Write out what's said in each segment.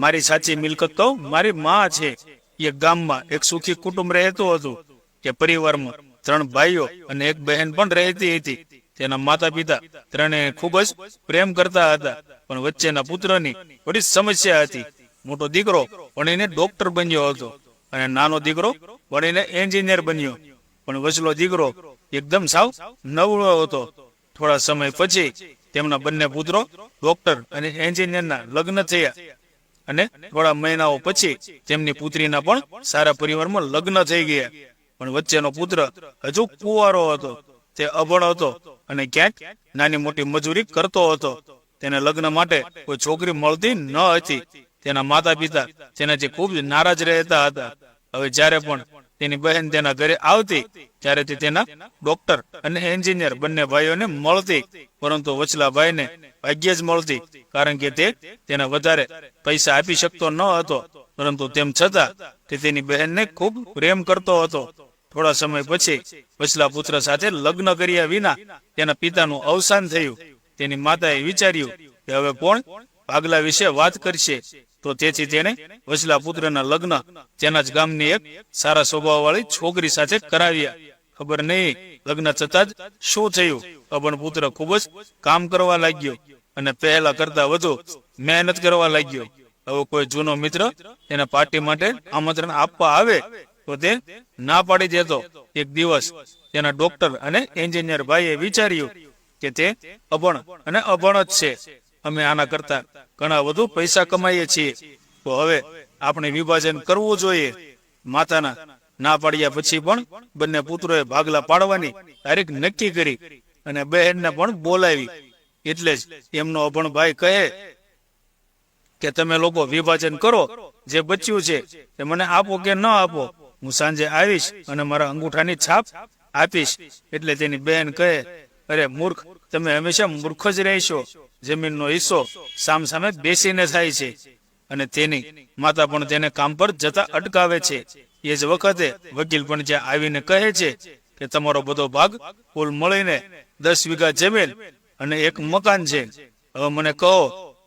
મારી સાચી મિલકત તો મારી માં છે. એ ગામમાં એક સુખી કુટુંબ રહેતું હતું કે પરિવારમાં ત્રણ ભાઈઓ અને એક બહેન પણ રહેતી હતી. તેના માતા પિતા ત્રણે ખૂબ જ પ્રેમ કરતા હતા. પણ વચ્ચેના પુત્રની બધી સમસ્યા હતી. મોટો દીકરો ભણીને ડોક્ટર બન્યો હતો અને નાનો દીકરો ભણીને એન્જિનિયર બન્યો. પણ વચલો દીકરો એકદમ સાવ નવળો હતો. થોડા સમય પછી તેમના બંને પુત્રો ડોક્ટર અને એન્જિનિયરના લગ્ન થયા. અને થોડા મહિનાઓ પછી તેમની પુત્રીના પણ સારા પરિવારમાં લગ્ન થઈ ગયા. પણ વચ્ચેનો પુત્ર હજુ કુવારો હતો. તે અભણ હતો અને ક્યાંક નાની મોટી મજૂરી કરતો હતો. તેને લગ્ન માટે કોઈ છોકરી મળતી ન હતી. તેના માતા પિતા તેનાથી ખૂબ જ નારાજ રહેતા હતા. હવે જ્યારે પણ તેની બહેન તેના ઘરે આવતી ત્યારે તે તેના ડોક્ટર અને એન્જિનિયર બંને ભાઈઓને મળતી. પરંતુ વચલાભાઈને ભાગ્યે જ મળતી, કારણ કે તે તેના વધારે પૈસા આપી શકતો ન હતો. પરંતુ તેમ છતાં, તે તેની બહેનને ખૂબ પ્રેમ કરતો હતો. થોડા સમય પછી વચલા પુત્ર સાથે લગ્ન કર્યા વિના તેના પિતાનું અવસાન થયું. તેની માતાએ વિચાર્યું કે હવે કોણ ભાગલા વિશે વાત કરશે, તો તેથી તેને વચલા પુત્રના લગ્ન તેના જ ગામની એક સારા સ્વભાવવાળી છોકરી સાથે કરાવ્યા. ખબર નહીં, લગ્ન થતા જ શું થયું? અભણ પુત્ર ખૂબ જ કામ કરવા લાગ્યો અને પહેલા કરતા વધુ મહેનત કરવા લાગ્યો. હવે કોઈ જૂનો મિત્ર તેને પાર્ટી માટે આમંત્રણ આપવા આવે, તો તે ના પાડી દેતો. એક દિવસ તેના ડોક્ટર અને એન્જિનિયર ભાઈએ વિચાર્યું કે તે અભણ અને અભણ જ છે. અમે આના કરતા ઘણા વધુ પૈસા કમાઈએ છીએ. તો હવે આપણે વિભાજન કરવું જોઈએ. માતાના ના પાડ્યા પછી પણ બંને પુત્રોએ ભાગલા પાડવાની તારીખ નક્કી કરી અને બહેનને પણ બોલાવી. એટલે જ એમનો અભણ ભાઈ કહે કે તમે લોકો વિભાજન કરો. જે બચ્યું છે તે મને આપો કે ન આપો. હું સાંજે આવીશ અને મારા અંગૂઠાની છાપ આપીશ. એટલે તેની બહેન કહે અરે મૂર્ખ, તમે હંમેશા મૂર્ખ જ રહેશો. જમીનનો હિસ્સો સામ સામે બેસીને થાય છે. અને તેની માતા પણ તેને કામ પર જતા અટકાવે છે. એ જ વખતે વકીલ પણ જ્યાં આવીને કહે છે કે તમારો બધો ભાગ કુલ મળીને દસ વીઘા જમીન અને એક મકાન છે. હવે મને કહો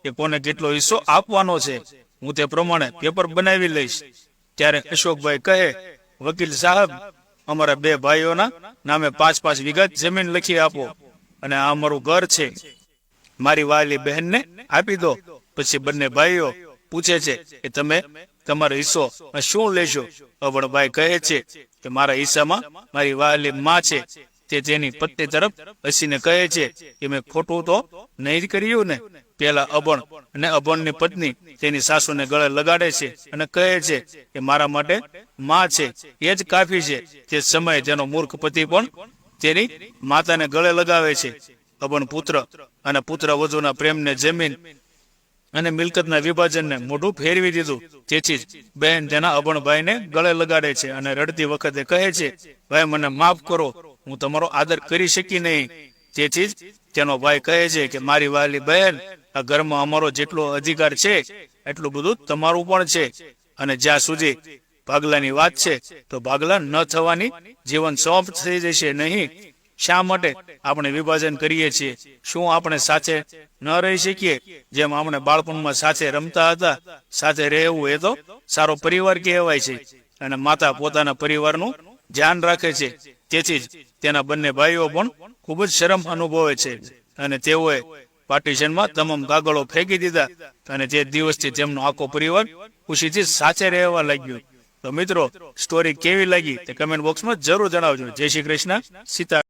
કે કોને કેટલો હિસ્સો આપવાનો છે? હું તે પ્રમાણે પેપર બનાવી લઈશ. ત્યારે અશોકભાઈ કહે, વકીલ સાહેબ અમારા બે ભાઈઓના નામે પાંચ પાંચ વિગત જમીન લખી આપો. અને આ અમારું ઘર છે. મારી વાલી બહેનને આપી દો. પછી બંને ભાઈઓ પૂછે છે કે તમે તમારો હિસ્સો શું લેશો? અવણભાઈ કહે છે કે મારા હિસ્સામાં મારી વાલી માં છે. તે તેની પત્તે તરફ હસીને કહે છે કે મેં ખોટું તો નહીં કર્યું ને. પેલા અભણ અને અભણની પત્ની તેની સાસુને ગળે લગાડે છે અને કહે છે કે મારા માટે માં છે, એ જ કાફી છે. તે સમયે તેનો મૂર્ખ પતિ પણ તેની માતાને ગળે લગાવે છે. અભણ પુત્ર અને પુત્ર વધુના પ્રેમને જમીન અને મિલકતના વિભાજનને મોઢું ફેરવી દીધું. તેથી જ બહેન તેના અભણ ભાઈને ગળે લગાડે છે અને રડતી વખતે કહે છે, ભાઈ, મને માફ કરો. હું તમારો આદર કરી શકી નહીં. તેથી તેનો ભાઈ કહે છે કે મારી વાલી બહેન, આ ઘરમાં અમારો જેટલો અધિકાર છે, એટલું બધું તમારું પણ છે. અને જ્યાં સુધી ભાગલાની વાત છે, તો ભાગલા ન થવાની જીવન સોંપ થઈ જશે નહીં. શા માટે આપણે વિભાજન કરીએ છીએ? શું આપણે સાથે ન રહી શકીએ? જેમ આપણે બાળપણમાં સાથે રમતા હતા, સાથે રહેવું એ તો સારો પરિવાર કહેવાય છે. અને માતા પોતાના પરિવારનું ધ્યાન રાખે છે. તેથી જ તેના બંને ભાઈઓ પણ ખૂબ જ શરમ અનુભવે છે અને તેઓએ પાર્ટીશનમાં તમામ કાગળો ફેંકી દીધા અને તે દિવસથી તેમનો આખો પરિવાર ખુશીથી સાથે રહેવા લાગ્યો. તો મિત્રો સ્ટોરી કેવી લાગી તે કમેન્ટ બોક્સમાં જરૂર જણાવજો. જય શ્રી કૃષ્ણ. સીતા